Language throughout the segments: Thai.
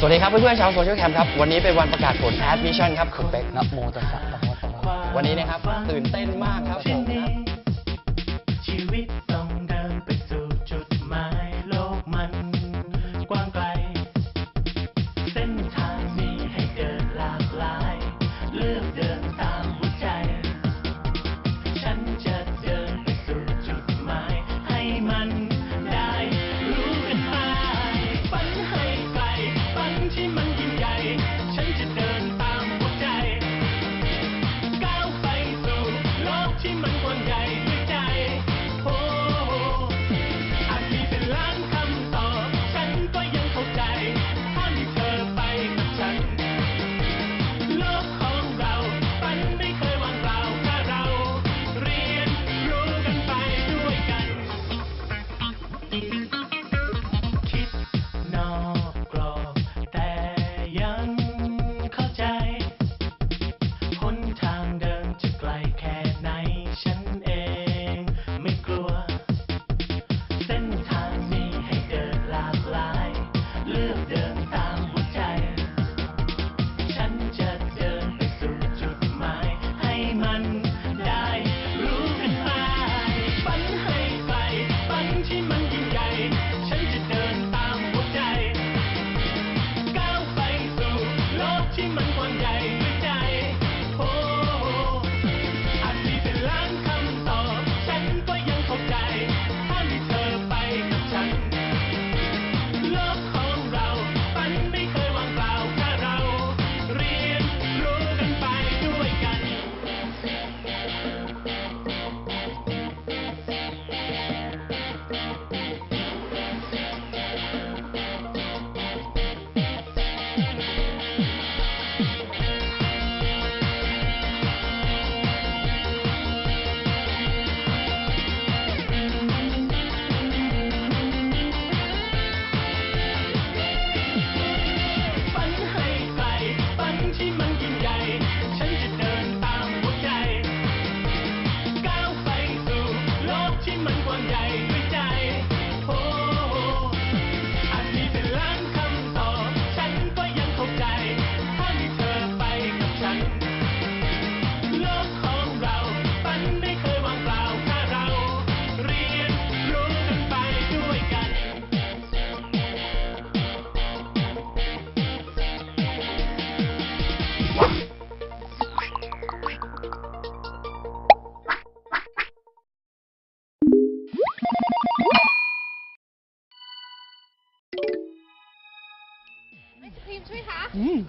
สวัสดีครับเพื่อนๆชาวโซเชียลแคมป์ครับ วันนี้เป็นวันประกาศผลแอดมิชชั่นครับคุณเป๊กนะโมตัสสะภะคะวะโตอะระวันนี้นะครับตื่นเต้นมากครับผม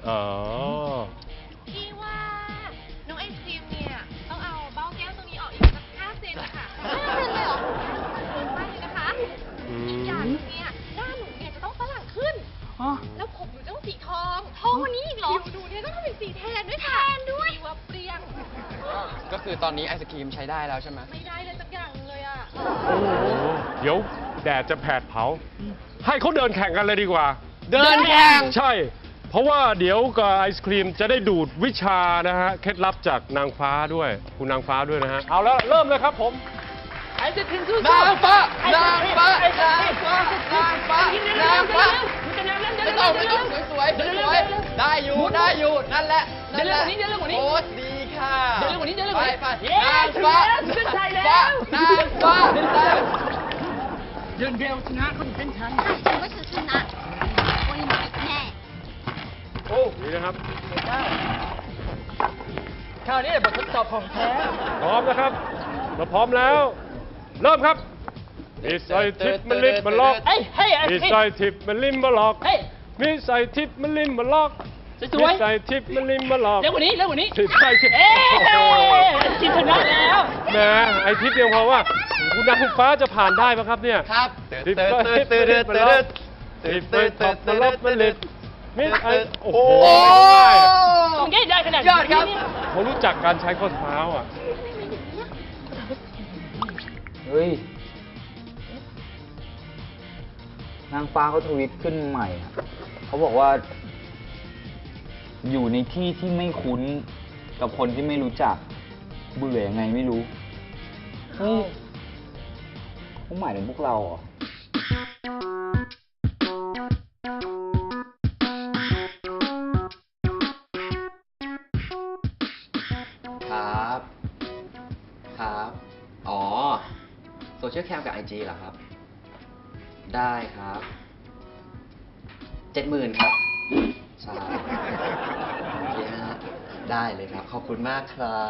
อ๋อ พี่ว่าน้องไอศครีมเนี่ยต้องเอาเบ้าแก้วตรงนี้ออกอีกสักห้าเซนค่ะห้าเซนเลยเหรอเยอะมากเลยนะคะอือีกอย่างมหนึงเนี่ยหน้าหนูเนี่ยจะต้องฝรั่งขึ้นแล้วผมหนูจะต้องสีทองทองวันนี้อีกเหรอผิวหนูเนี่ยต้องเป็นสีแทนด้วยค่ะแทนด้วยว่าเปรี้ยง ก็คือตอนนี้ไอศครีมใช้ได้แล้วใช่ไหม ไม่ได้เลยสักอย่างเลยอะ เดี๋ยวแดดจะแผดเผา ให้เขาเดินแข่งกันเลยดีกว่า เดินแข่ง ใช่ เพราะว่าเดี๋ยวกับไอศครีมจะได้ดูดวิชานะฮะเคล็ดลับจากนางฟ้าด้วยคุณนางฟ้าด้วยนะฮะเอาแล้วเริ่มเลยครับผมนางฟ้านางฟ้านางฟ้านางฟ้านางฟ้าไม่ต้องไม่ต้องสวยๆสวยๆได้อยู่ได้อยู่นั่นแหละนั่นแหละโอ้ดีค่ะเดินเร็วกว่านี้เดินเร็วกว่านี้ไปไปนางฟ้านางฟ้านางฟ้านางฉันว่าฉันชนะวันนี้มาแน่ โอ้นี่นะครับคราวนี้บททดสอบของแท้พร้อมนะครับเราพร้อมแล้ว เริ่มครับมีใส่ทิปมันลิมมันล็อกเฮ้ยเฮ้ยไอ้มีพี่ใส่ทิปมันลิมมันล็อกเฮ้ยมีใส่ทิปมันลิมมันล็อกสมีวยใส่ทิปมันลิมมันล็อกๆเร็วกว่านี้เร็วกว่านี้ ทิปใส่ทิปเอ๊ะโอ้โหทีมชนะแล้ว แหมไอทิปยังพอว่า คุณนางฟ้าจะผ่านได้ไหมครับเนี่ย ครับทิปใส่ทิปมันลิมมันล็อกทิปใส่ท็อปมันล็อกมั นลิมมิสไอโอ้โหโอ้ต้องได้ได้ขนาดยอดครับนี้เขารู้จักการใช้ข้อเท้าอะ เฮ้ย นางฟ้าเขาทวิตขึ้นใหม่อะเขาบอกว่า อยู่ในที่ที่ไม่คุ้นกับคนที่ไม่รู้จัก เบื่อยังไงไม่รู้ เฮ้ยเขาหมายถึงพวกเราเหรอ เชียลแคมกับไอจีเหรอครับ ได้ครับเจ็ดหมื่นครับใช่โอเคฮะได้เลยครับ ขอบคุณมากครั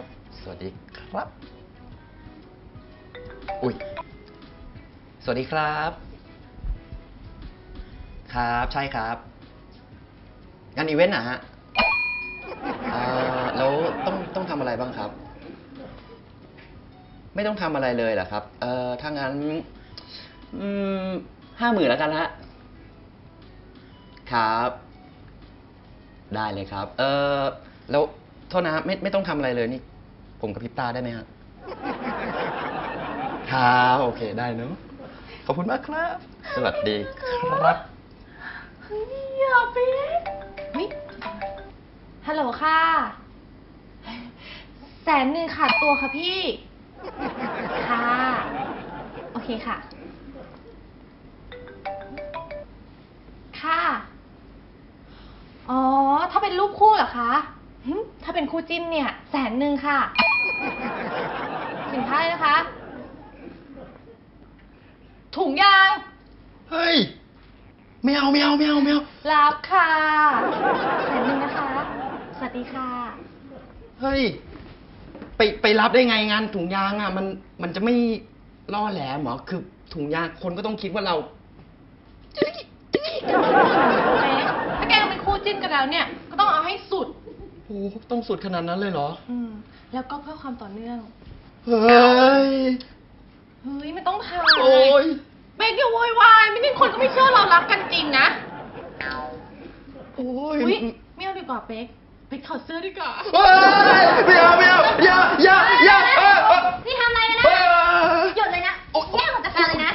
บ สวัสดีครับ อุ้ย สวัสดีครับ ครับใช่ครับ งานอีเวนต์นะฮะอ่อแล้วต้องต้องทำอะไรบ้างครับ ไม่ต้องทำอะไรเลยเหรอครับ เอ่อถ้างั้นอืมห้าหมื่นแล้วกันฮะ ครับ ได้เลยครับ เอ่อแล้วโทษนะฮะไม่ไม่ต้องทำอะไรเลยนี่ ผมกับพริบตาได้ไหมฮะ ครับโอเคได้เนอะขอบคุณมากครับ สวัสดีครับ เฮ้ยอย่าปิ๊กเฮ้ยฮัลโหลค่ะ แสนหนึ่งขาดตัวค่ะพี่ ค่ะ โอเคค่ะ ค่ะ อ๋อ ถ้าเป็นรูปคู่เหรอคะหึถ้าเป็นคู่จิ้นเนี่ย แสนหนึ่งค่ะ สินค้าเลยนะคะ ถุงยาง เฮ้ย ไม่เอาไม่เอาไม่เอาไม่เอารับค่ะ แสนหนึ่งนะคะ สวัสดีค่ะ เฮ้ย ไปไปรับได้ไงงานถุงยางอะ มันมันจะไม่ล่อแหลมเหรอคือถุงยางคนก็ต้องคิดว่าเราเป๊กถ้าแกเป็นคู่จิ้นกันแล้วเนี่ย ก็ต้องเอาให้สุด โอ้โหต้องสุดขนาดนั้นเลยเหรอ อืม แล้วก็เพื่อความต่อเนื่อง เฮ้ย เฮ้ยไม่ต้องทายโอ้ยเป๊กอย่าโวยวาย ไม่งั้นคนก็ไม่เชื่อเรารักกันจริงนะ โอ้ย อุ้ยไม่เอาดีกว่าเป๊ก เป๊กถอดเสื้อดีกว่าเฮ้ยไม่เอาไม่เอาอย่าอย่าอย่าเออเออนี่ทำอะไรกันนะ เออหยุดเลยนะโอ๊ยแยกออกจากกันเลยนะ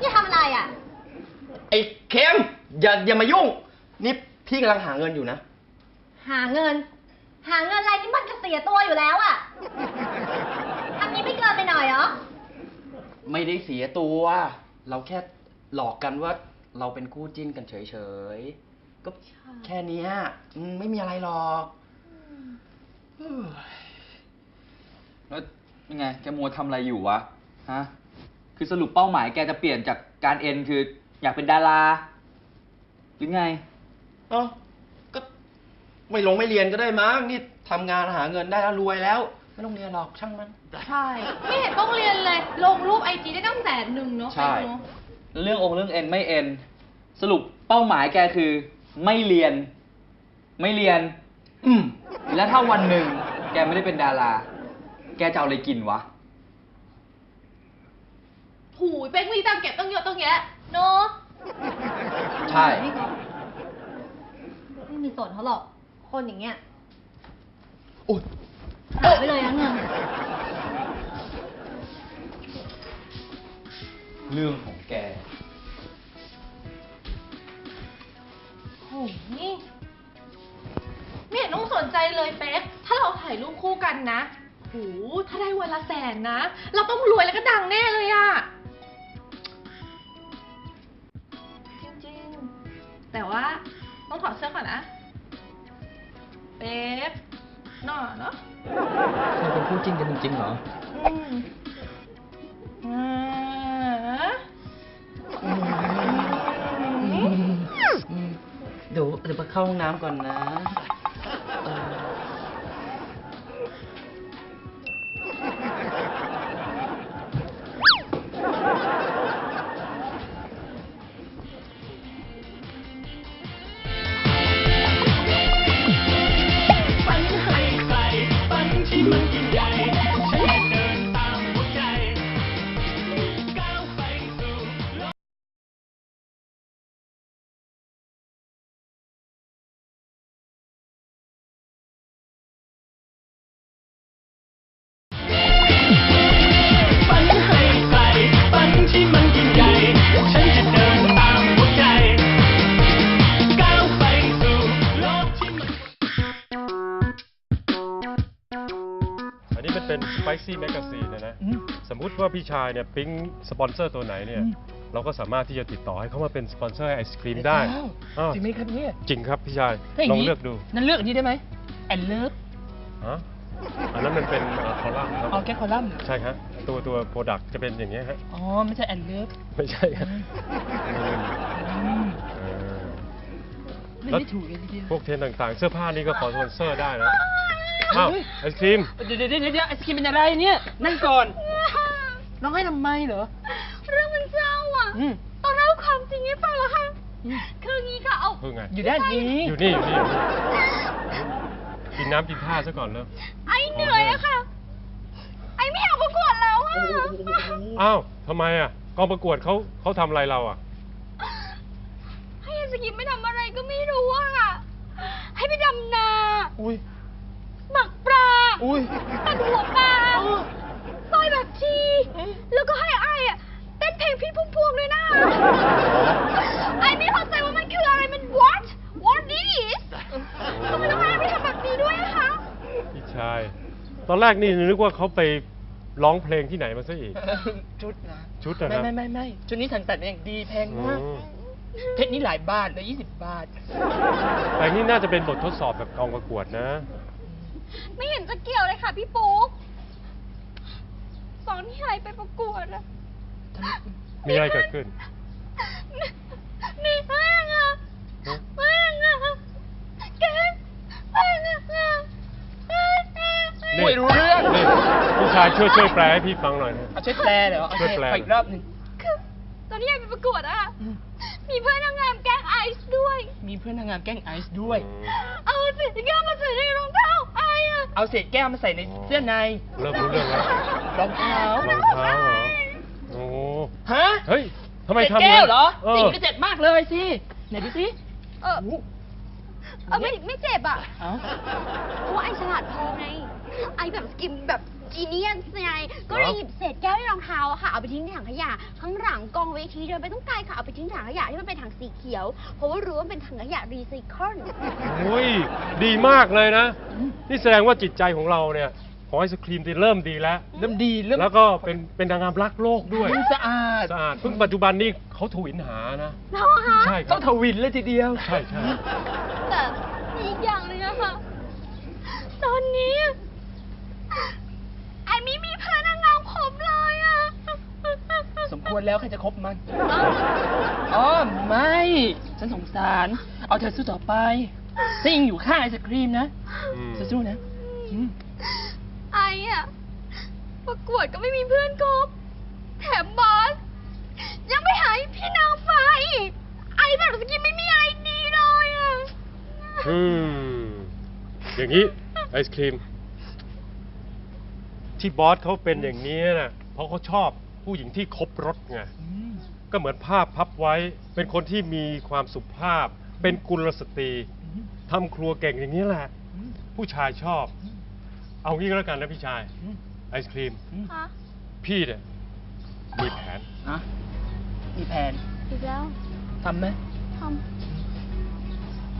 นี่ทำอะไรอะ ไอ้เข็มอย่าอย่ามายุ่ง นี่พี่กำลังหาเงินอยู่นะ หาเงิน หาเงินอะไรนี่มันจะเสียตัวอยู่แล้วอะทำนี้ไม่เกินไปหน่อยเหรอ ไม่ได้เสียตัว เราแค่หลอกกันว่าเราเป็นคู่จิ้นกันเฉยๆ ก็แค่เนี้ยอืมไม่มีอะไรหรอกเฮ้ยแล้วยังไงแกมัวทำอะไรอยู่วะฮะคือสรุปเป้าหมายแกจะเปลี่ยนจากการเอ็นคือ อยากเป็นดาราหรือไง เอ้าก็ไม่ลงไม่เรียนก็ได้มั้งนี่ทำงานหาเงินได้แล้วรวยแล้ว ไม่ต้องเรียนหรอกช่างมัน ใช่ ไม่เห็นต้องเรียนเลย ลงรูปไอจีได้ตั้งแสนหนึ่งเนาะใช่เป๊กเนอะเรื่ององค์เรื่องเอ็นไม่เอ็นสรุปเป้าหมายแกคือ ไม่เรียน ไม่เรียน อืมแล้วถ้าวันหนึ่ง แกไม่ได้เป็นดารา แกจะเอาอะไรกินวะ หูยเป๊กมีตังค์เก็บตั้งเยอะตั้งแยะเนาะใช่ ไม่ก็ไม่มีส่วนเขาหรอก คนอย่างเงี้ยโอ้ยหาไปเลยนะเงิน เรื่องของ นต้องสนใจเลยเป๊ก ถ้าเราถ่ายรูปคู่กันนะโหถ้าได้วันละแสนนะ เราต้องรวยแล้วก็ดังแน่เลยอะจริงๆ แต่ว่าต้องถอดเสื้อก่อนนะ เป๊กหน่อเนาะเราเป็นคู่จิ้นกันจริงๆเหรออืมอ่าเดี๋ยวเดี๋ยวไปเข้าห้องน้ำก่อนนะ เป็น Spicy Magazine นะนะสมมุติว่าพี่ชายเนี่ยปิ๊งสปอนเซอร์ตัวไหนเนี่ยเราก็สามารถที่จะติดต่อให้เขามาเป็นสปอนเซอร์ไอศครีมได้อ้าวจริงไหมครับเนี่ยจริงครับพี่ชายถ้าย่าลองนี้เลือกดูนั่นเลือกอันนี้ได้ไหมแอนเลิฟฮะอันนั้นมันเป็นคอลัมน์ครับเอาแค่คอลัมน์ใช่ครับตัวตัวโปรดักจะเป็นอย่างเงี้ยฮะอ๋อ ไม่ใช่แอนเลิฟไม่ใช่ครับเออ ไม่แล้ว ได้ถูกเลยทีเดียวพวกเทรนด์ต่างๆ เสื้อผ้านี่ก็ขอสปอนเซอร์ได้นะ อ้าวไอศครีมเดี๋ยวเดี๋ยวเดี๋ยวเดี๋ยวไอศครีมเป็นอะไรเนี่ย นั่งก่อนร้องให้ทำไมเหรอ เรื่องมันเศร้าอะอืมต้องเล่าความจริงให้ฟังเหรอคะอืมคืองี้ค่ะเอาเพิ่งไงอยู่ด้านนี้อยู่นี่อยู่นี่อยู่นี่กินน้ำกินท่าซะก่อนเลยไอเหนื่อยอะค่ะ ไอไม่อยากประกวดแล้วอะอ้าวทำไมอะกองประกวดเขาเขาทำอะไรเราอะให้สกิมไม่ทำอะไรก็ไม่รู้อะค่ะให้ไปดำนาอุ้ยหมักปลา อุ้ยตัดหัวปลาซอยแบบที แล้วก็ให้ไออะเต้นเพลงพี่พุ่มพวงด้วยนะ ไอไม่เข้าใจว่ามันคืออะไร มัน what what is ทำไมต้องให้ไอไปทำแบบนี้ด้วยอะคะพี่ชาย ตอนแรกนี่นึกว่าเขาไปร้องเพลงที่ไหนมาซะอีก ชุดนะชุดนะคไม่รับไม่ไม่ไม่ชุดนี้สั่งตัดมาอย่างดีแพงอืมากมเพชรนี่หลายบาทเลยยี่สิบบาท แต่นี่น่าจะเป็นบททดสอบแบบกองประกวดนะ ไม่เห็นจะเกี่ยวเลยค่ะพี่ปุ๊กตอนที่ไอไปประกวดอะมีอะไรเกิดขึ้น มีแม่งอะฮะแม่งอะแกแม่งอะแม่งอะโอ้ยรู้เรื่องนี่พี่ชายช่วยช่วยแปลให้พี่ฟังหน่อยนะเอาช่วยแปลเหรอเอาช่วยแปลไปอีกรอบหนึ่งคือตอนที่ไอไปประกวดอะอืมมีเพื่อนนางงามแกล้งไอซ์ด้วย มีเพื่อนนางงามแกล้งไอซ์ด้วยอืมเอาสิแก้วมาใส่ในรองเท้าไออะเอาเศษแก้วมาใส่ในเสื้อในเริ่มรู้เรื่องแล้วรองเท้ารองเท้าเหรอโอ้ฮะเฮ้ยทำไมเศษทำแก้วเหรอเอสิ่องก็เจ็บมากเลยสิไหนดูสิเออเออไม่ไม่เจ็บอะเอ้าเพราะว่าไอฉลาดพอไงไอแบบสกิมแบบ จีเนียสไงก็เลยหยิบเศษแก้วในรองเท้าอะค่ะเอาไปทิ้งในถังขยะข้างหลังกองเวทีเดินไปต้องไกลค่ะเอาไปทิ้งถังขยะที่มันเป็นถังสีเขียว เพราะว่ารู้ว่ามันเป็นถังขยะรีไซเคิลโอ้ยดีมากเลยนะ นี่แสดงว่าจิตใจของเราเนี่ยของไอศครีมที่เริ่มดีแล้ว เริ่มดีเริ่มแล้วก็เป็นเป็นนางงามรักโลกด้วยสะอาดสะอาดเพิ่งปัจจุบันนี้เขาถูอินหานะเนาะฮะใช่คต้รัอบงทวินเลยทีเดียว ใช่ใช่แต่มีอีกอย่างหนึงอะค่ะ ตอนนี้ ไอไม่มีเพื่อนนางงามครบเลยอะสมควรแล้วใครจะคบมัน อ๋อไม่ ฉันสงสาร เอาเธอสู้ต่อไปถ้ายังอยู่ข้างไอศครีมนะอืมเธอสู้นะอืมไออะประกวดก็ไม่มีเพื่อนคบแถมบอส ยังไปหาพี่นางฟ้าอีก ไอแบบสกินไม่มีอะไรดีเลยอะอืม อย่างนี้ ไอศครีม ที่บอสเขาเป็นอย่างนี้นะเพราะเขาชอบผู้หญิงที่ครบรถไงอืมก็เหมือนภาพพับไว้ เป็นคนที่มีความสุภาพ เป็นกุลสตรีทำครัวเก่งอย่างนี้แหละอืมผู้ชายชอบ เอางี้ก็แล้วกันนะพี่ชายอืมไอศครีมอืมฮะพี่เนี่ยมีแผนอะมีแผนอีกแล้วทำไหมท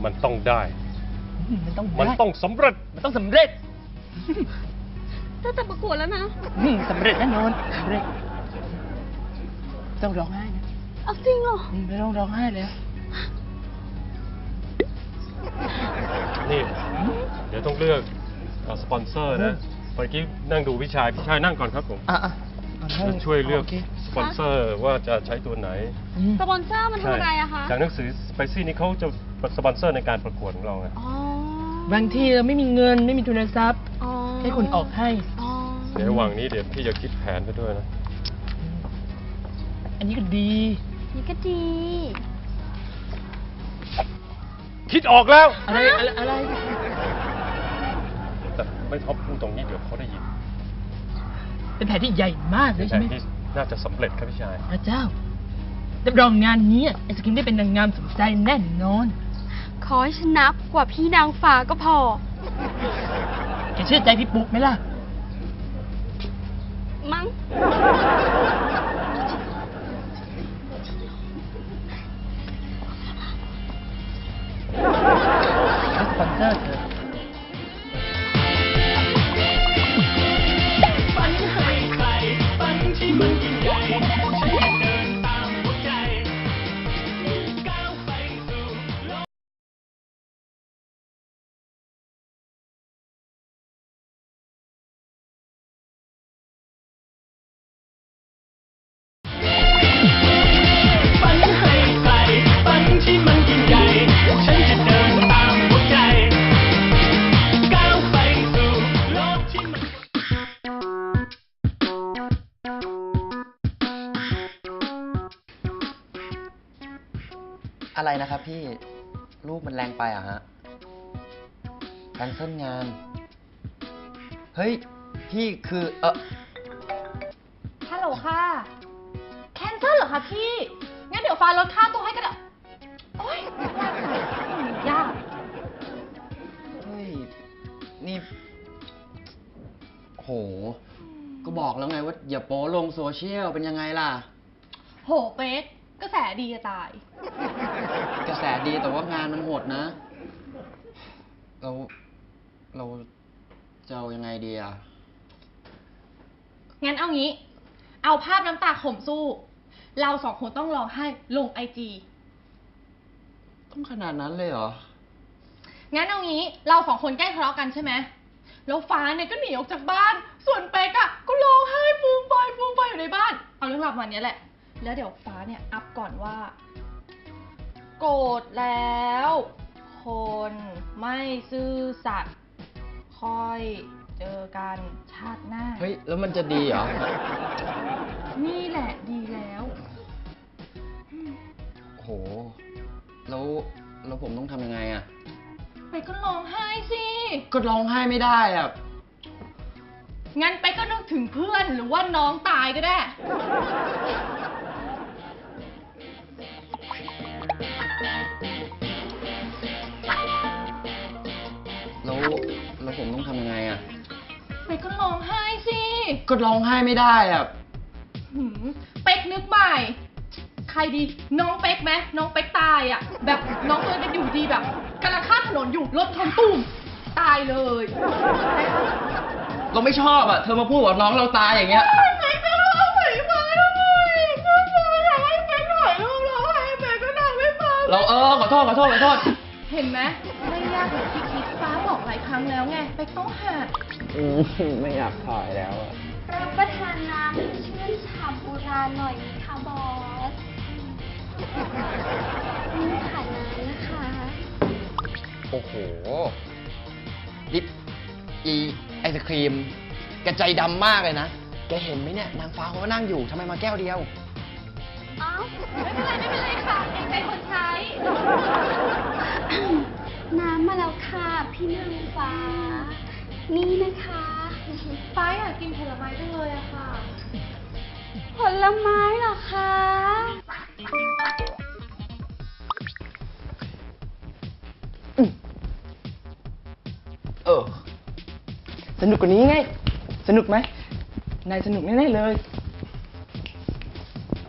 มันต้องได้ อืมมันต้องมันได้ต้องสำเร็จ มันต้องสำเร็จำ ถ้าจะประกวดแล้วนะอืมสำเร็จแน่นอนสำเร็จต้องร้องไห้นะเอาจริงเหรอ อืมไม่ต้องร้องไห้เลยนี่ เดี๋ยวต้องเลือกเอ่อสปอนเซอร์นะเมื่อกี้นั่งดูพี่ชายพี่ชายนั่งก่อนครับผมอะอะเอาให้แล้วช่วยเลือกโคสปอนเซอร์ว่าจะใช้ตัวไหนอืม สปอนเซอร์มันทำอะไรอะคะ จากหนังสือ Spicy นี่เขาจะสปอนเซอร์ในการประกวดของเราไง อ๋อ บางทีเราไม่มีเงินไม่มีทุนทรัพย์ อ๋อ ให้คนออกให้ อ๋อเดี๋ยวระหว่างนี้เดี๋ยวพี่จะคิดแผนไปด้วยนะ อันนี้ก็ดี นี่ก็ดี คิดออกแล้ว อะไรอะไรอะไรแต่ไม่ท็อปพูดตรงนี้เดี๋ยวเขาได้ยินเป็นแผนที่ใหญ่มากเลเป็ยนแผใช่นไหมที่น่าจะสำเร็จครับพี่ชาย พระเจ้ารับรองงานนี้ไอศกรีมได้เป็นนางงามสมใจแน่นอน ขอให้ชนะกว่าพี่นางฟ้าก็พอแก เชื่อใจพี่ปุ๊กไหมล่ะ มั้ง้วสปอนเซอร์เธอะไรนะครับพี่รูปมันแรงไปอะฮะแคนเซิลงาน เฮ้ย พี่คือเออฮัลโหลค่ะ แคนเซิลเหรอคะพี่ งั้นเดี๋ยวฟ้าลดค่าตัวให้ก็ได้โอ๊ยยากจังอืมยากเฮ้ย นี่ โห ก็บอกแล้วไงว่าอย่าโป๊ลงโซเชียลเป็นยังไงล่ะ โหเป๊กกระแสดีจะตายกระ แสดีแต่ว่างานมันโหดนะ เราเราจะเอายังไงดีอะงั้นเอางี้ เอาภาพน้ำตาข่มสู้ เราสองคนต้องร้องไห้ลงไอจีต้องขนาดนั้นเลยเหรอ งั้นเอางี้ เราสองคนใกล้ทะเลาะกันใช่ไหมแล้วฟ้าเนี่ยก็หนีออกจากบ้าน ส่วนเป๊กอะก็ร้องไห้ฟูมไฟายฟูมไฟายอยู่ในบ้าน เอาเรื่องราวประมาณเนี้ยแหละ แล้วเดี๋ยวฟ้าเนี่ยอัพก่อนว่า โกรธแล้ว คนไม่ซื่อสัตย์ค่อยเจอกันชาติหน้า เฮ้ย แล้วมันจะดีเหรอ นี่แหละดีแล้วโหแล้วแล้วผมต้องทำยังไงอะไปก็ร้องไห้สิ ก็ร้องไห้ไม่ได้อะงั้นไปก็นึกถึงเพื่อนหรือว่าน้องตายก็ได้ แล้วผมต้องทำยังไงอะไปก็ร้องไห้สิก็ร้องไห้ไม่ได้อะหืมเป๊กนึกใหม่ ใครดี น้องเป๊กไหมน้องเป๊กตายอะ แบบน้องเดินกันอยู่ดีแบบกำลังข้ามถนนอยู่รถชนตุ่มตายเลยได้ปะเราไม่ชอบอะเธอมาพูดกับน้องเราตายอย่างเงี้ยเป๊กจะร้องไห้มาทำไมเป๊กอยากให้เป๊กถ่ายรูปร้องไห้เป๊กก็ทำไม่ฟังเราเออขอโทษขอโทษขอโทษ เห็นไหมไม่ยากอย่างที่คิดฟ้าบอกห ลายครั้งแล้วไงเป๊กต้องหัดไม่อยากถ่ายแล้วอะรับประทานน้ำชื่นฉ่ำโบราณหน่อยไหมคะบอสนี่ค่ะน้ำนะคะโอ้โหลิปอีไอศครีมแกใจดำมากเลยนะ แกเห็นไหมเนี่ยนางฟ้าเขาก็นั่งอยู่ทำไมมาแก้วเดียวอ้าวไม่เป็นไร ไม่เป็นไรค่ะเองเป็นคนใช้ น้ำมาแล้วค่ะ พี่นาง ฟ้า นี่นะคะ ฟ้าอยากกินผลไม้จังเลยอะค่ะ ผลไม้เหรอคะ เออ สนุกกว่านี้ไง สนุกไหมนายสนุกแน่ๆเลย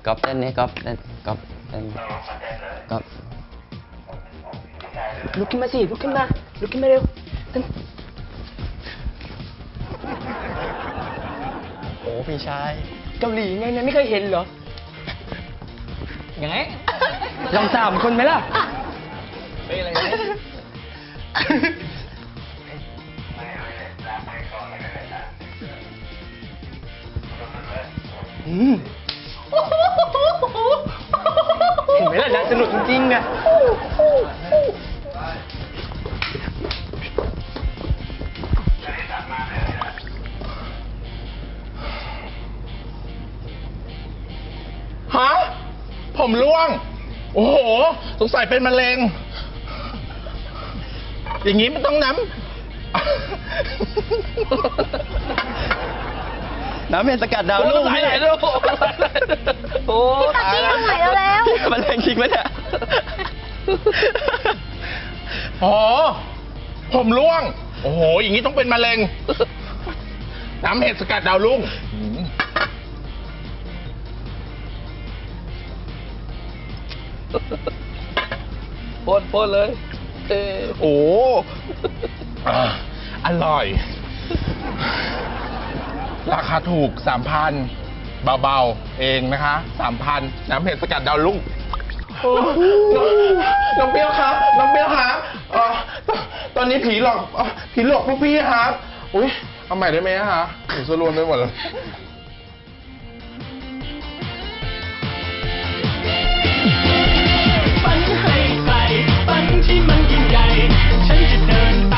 ก๊อฟเต้นนี่ก๊อฟเต้นก๊อฟเต้นก๊อฟลุกขึ้นมาสิลุกขึ้นมาลุกขึ้นมาเร็วเต้น โอ้พี่ชายเกาหลีไงนายไม่เคยเห็นเหรอไง ลองสามคนไหมล่ะเป็นอะไรอืมเห็นไหมล่ะนายสนุกจริงๆอะ ผมร่วง โอ้โห สงสัยเป็นมะเร็ง อย่างนี้มันต้องน้ำ น้ำเห็ดสกัดดาวลูกโอ้ยไหนๆลูกโอ้พี่ตั๊กกี้อยู่ไหนแล้ว มันแรงจริงไหมเนี่ยอ๋อผมร่วง โอ้โห อย่างนี้ต้องเป็นมะเร็ง น้ำเห็ดสกัดดาวรุ่ง พ่นพ่นเลยเออโอ้อะอร่อย ราคาถูกสามพันเบาๆ เองนะคะสามพันน้ำเห็ดสกัดดาวรุ่ง โอ้น้องเปรี้ยวครับน้องเปรี้ยวครับเอ่อตตอนนี้ผีหลอกเอ่อผีหลอกพวกพี่ครับ อุ้ยเอาใหม่ได้ไหมฮะหนูสรวนไปหมดเลย ที่มันยิ่งใหญ่ ฉันจะเดิน